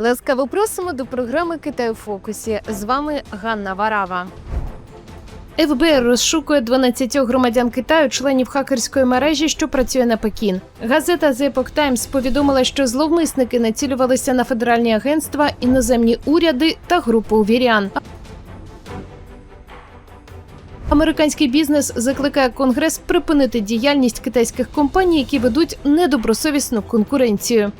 Ласкаво просимо до програми Китай у фокусі. З вами Ганна Варава. ФБР розшукує 12 громадян Китаю, членів хакерської мережі, що працює на Пекін. Газета The Epoch Times повідомила, що зловмисники націлювалися на федеральні агентства, іноземні уряди та групу увірян. Американський бізнес закликає Конгрес припинити діяльність китайських компаній, які ведуть недобросовісну конкуренцію.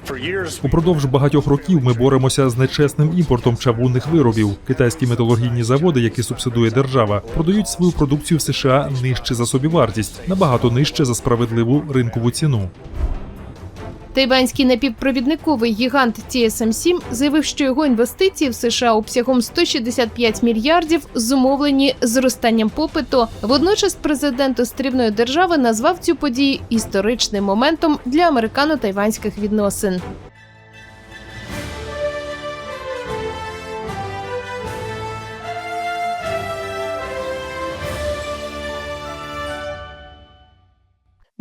Упродовж багатьох років ми боремося з нечесним імпортом чавунних виробів. Китайські металургійні заводи, які субсидує держава, продають свою продукцію в США нижче за собівартість, набагато нижче за справедливу ринкову ціну. Тайванський напівпровідниковий гігант TSMC заявив, що його інвестиції в США обсягом 165 мільярдів зумовлені зростанням попиту. Водночас президент острівної держави назвав цю подію історичним моментом для американо-тайванських відносин.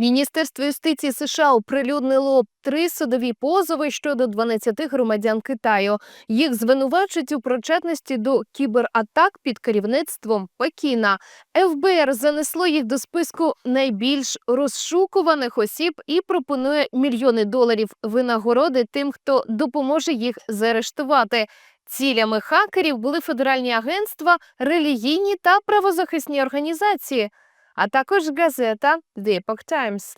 Міністерство юстиції США оприлюднило три судові позови щодо 12 громадян Китаю. Їх звинувачують у причетності до кібератак під керівництвом Пекіна. ФБР занесло їх до списку найбільш розшукуваних осіб і пропонує мільйони доларів винагороди тим, хто допоможе їх заарештувати. Цілями хакерів були федеральні агентства, релігійні та правозахисні організації а також газета The Epoch Times.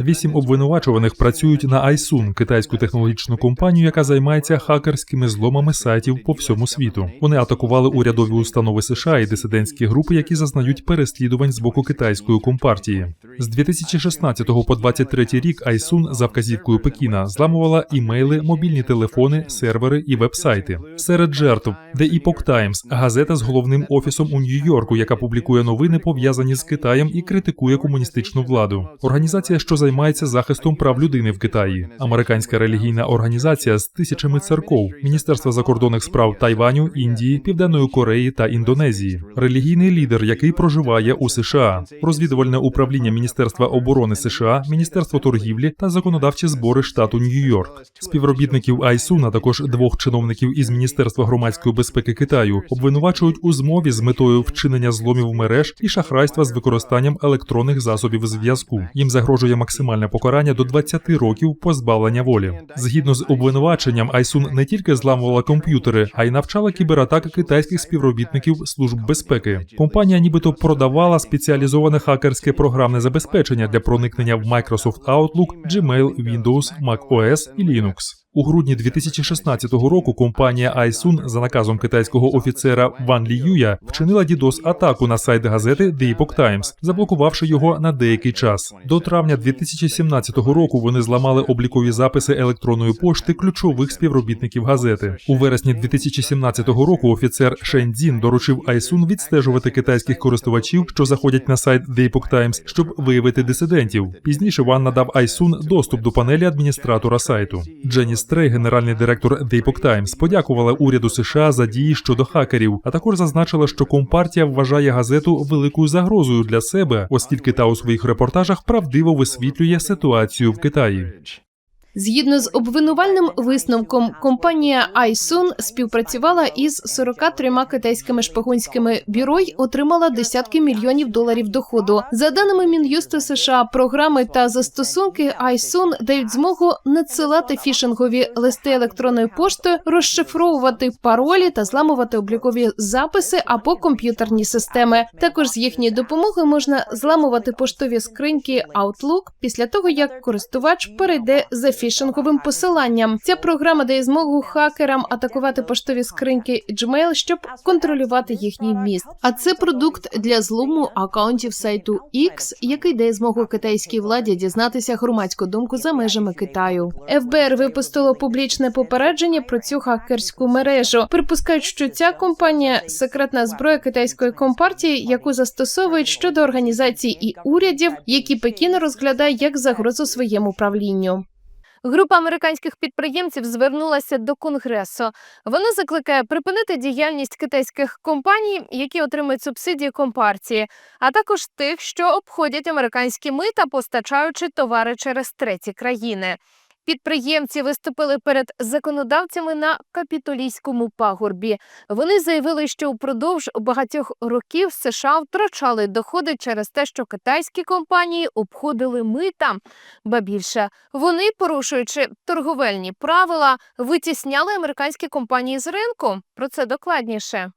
Вісім обвинувачуваних працюють на iSun, китайську технологічну компанію, яка займається хакерськими зломами сайтів по всьому світу. Вони атакували урядові установи США і дисидентські групи, які зазнають переслідувань з боку китайської компартії. З 2016 по 23 рік iSun за вказівкою Пекіна зламувала імейли, мобільні телефони, сервери і вебсайти. Серед жертв The Epoch Times – газета з головним офісом у Нью-Йорку, яка публікує новини пов'язані з Китаєм і критикує комуністичну владу. Організація, що займається захистом прав людини в Китаї, американська релігійна організація з тисячами церков, Міністерство закордонних справ Тайваню, Індії, Південної Кореї та Індонезії, релігійний лідер, який проживає у США, розвідувальне управління Міністерства оборони США, Міністерство торгівлі та законодавчі збори штату Нью-Йорк. Співробітників Айсуна, також двох чиновників із Міністерства громадської безпеки Китаю, обвинувачують у змові з метою вчинення зломів мереж і шахрайства з використанням електронних засобів зв'язку. Їм загрожує максимальне покарання до 20 років позбавлення волі. Згідно з обвинуваченням, Айсун не тільки зламувала комп'ютери, а й навчала кібератаки китайських співробітників служб безпеки. Компанія нібито продавала спеціалізоване хакерське програмне забезпечення для проникнення в Microsoft Outlook, Gmail, Windows, macOS і Linux. У грудні 2016 року компанія iSun за наказом китайського офіцера Ван Лі Юя вчинила DDoS атаку на сайт газети The Epoch Times, заблокувавши його на деякий час. До травня 2017 року вони зламали облікові записи електронної пошти ключових співробітників газети. У вересні 2017 року офіцер Шен Цзін доручив iSun відстежувати китайських користувачів, що заходять на сайт The Epoch Times, щоб виявити дисидентів. Пізніше Ван надав iSun доступ до панелі адміністратора сайту. Дженні Стрей, генеральний директор The Epoch Times, подякувала уряду США за дії щодо хакерів, а також зазначила, що компартія вважає газету великою загрозою для себе, оскільки та у своїх репортажах правдиво висвітлює ситуацію в Китаї. Згідно з обвинувальним висновком, компанія iSun співпрацювала із 43 китайськими шпигунськими бюро й отримала десятки мільйонів доларів доходу. За даними Мін'юсту США, програми та застосунки iSun дають змогу надсилати фішингові листи електронною поштою, розшифровувати паролі та зламувати облікові записи або комп'ютерні системи. Також з їхньої допомоги можна зламувати поштові скриньки Outlook після того, як користувач перейде за фішинговим посиланням. Ця програма дає змогу хакерам атакувати поштові скриньки Gmail, щоб контролювати їхній вміст. А це продукт для злому акаунтів сайту X, який дає змогу китайській владі дізнатися громадську думку за межами Китаю. ФБР випустило публічне попередження про цю хакерську мережу. Припускають, що ця компанія секретна зброя китайської компартії, яку застосовують щодо організацій і урядів, які Пекін розглядає як загрозу своєму правлінню. Група американських підприємців звернулася до конгресу. Вона закликає припинити діяльність китайських компаній, які отримують субсидії компартії, а також тих, що обходять американські мита, постачаючи товари через треті країни. Підприємці виступили перед законодавцями на капітолійському пагорбі. Вони заявили, що впродовж багатьох років США втрачали доходи через те, що китайські компанії обходили мита. Ба більше вони, порушуючи торговельні правила, витісняли американські компанії з ринку. Про це докладніше.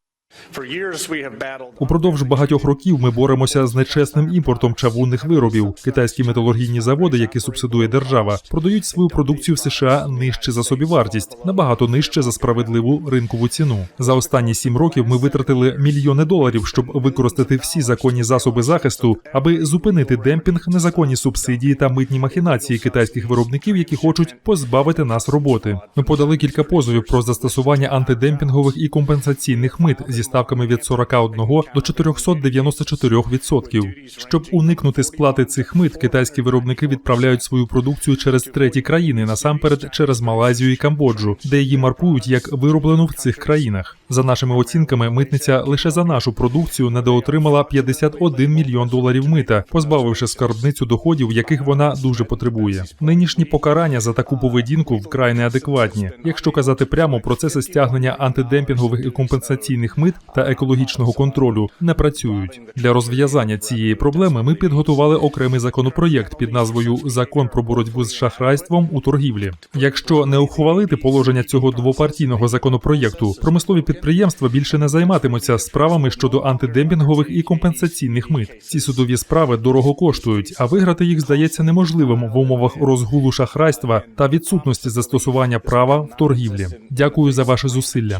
Упродовж багатьох років ми боремося з нечесним імпортом чавунних виробів. Китайські металургійні заводи, які субсидує держава, продають свою продукцію в США нижче за собівартість, набагато нижче за справедливу ринкову ціну. За останні сім років ми витратили мільйони доларів, щоб використати всі законні засоби захисту, аби зупинити демпінг, незаконні субсидії та митні махінації китайських виробників, які хочуть позбавити нас роботи. Ми подали кілька позовів про застосування антидемпінгових і компенсаційних мит зі ставками від 41 до 494%. Щоб уникнути сплати цих мит, китайські виробники відправляють свою продукцію через треті країни, насамперед через Малайзію і Камбоджу, де її маркують як вироблену в цих країнах. За нашими оцінками, митниця лише за нашу продукцію недоотримала 51 мільйон доларів мита, позбавивши скарбницю доходів, яких вона дуже потребує. Нинішні покарання за таку поведінку вкрай неадекватні. Якщо казати прямо, процеси стягнення антидемпінгових і компенсаційних мит та екологічного контролю не працюють. Для розв'язання цієї проблеми ми підготували окремий законопроєкт під назвою Закон про боротьбу з шахрайством у торгівлі. Якщо не ухвалити положення цього двопартійного законопроєкту, промислові підприємства більше не займатимуться справами щодо антидемпінгових і компенсаційних мит. Ці судові справи дорого коштують, а виграти їх здається неможливим в умовах розгулу шахрайства та відсутності застосування права в торгівлі. Дякую за ваші зусилля.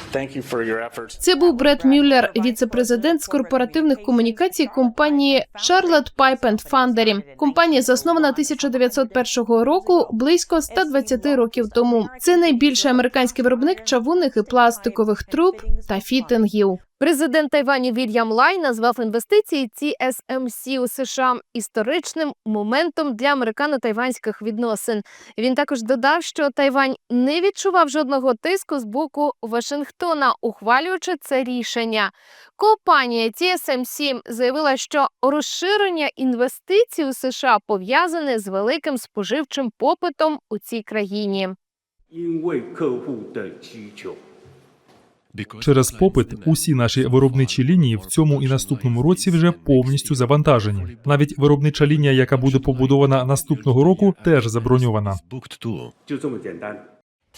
Це був Бред Мюллер, віце-президент з корпоративних комунікацій компанії Charlotte Pipe and Foundry. Компанія заснована 1901 року, близько 120 років тому. Це найбільший американський виробник чавунних і пластикових труб та фітингів. Президент Тайваню Вільям Лай назвав інвестиції TSMC у США історичним моментом для американо-тайванських відносин. Він також додав, що Тайвань не відчував жодного тиску з боку Вашингтона, Вашингтона, ухвалюючи це рішення. Компанія TSMC заявила, що розширення інвестицій у США пов'язане з великим споживчим попитом у цій країні. Через попит усі наші виробничі лінії в цьому і наступному році вже повністю завантажені. Навіть виробнича лінія, яка буде побудована наступного року, теж заброньована.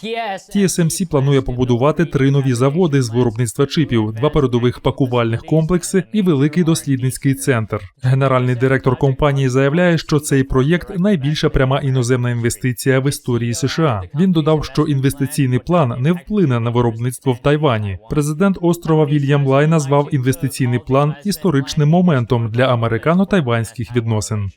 TSMC ем планує побудувати три нові заводи з виробництва чипів, два передових пакувальних комплекси і великий дослідницький центр. Генеральний директор компанії заявляє, що цей проєкт найбільша пряма іноземна інвестиція в історії США. Він додав, що інвестиційний план не вплине на виробництво в Тайвані. Президент острова Вільям Лай назвав інвестиційний план історичним моментом для американо-тайванських відносин.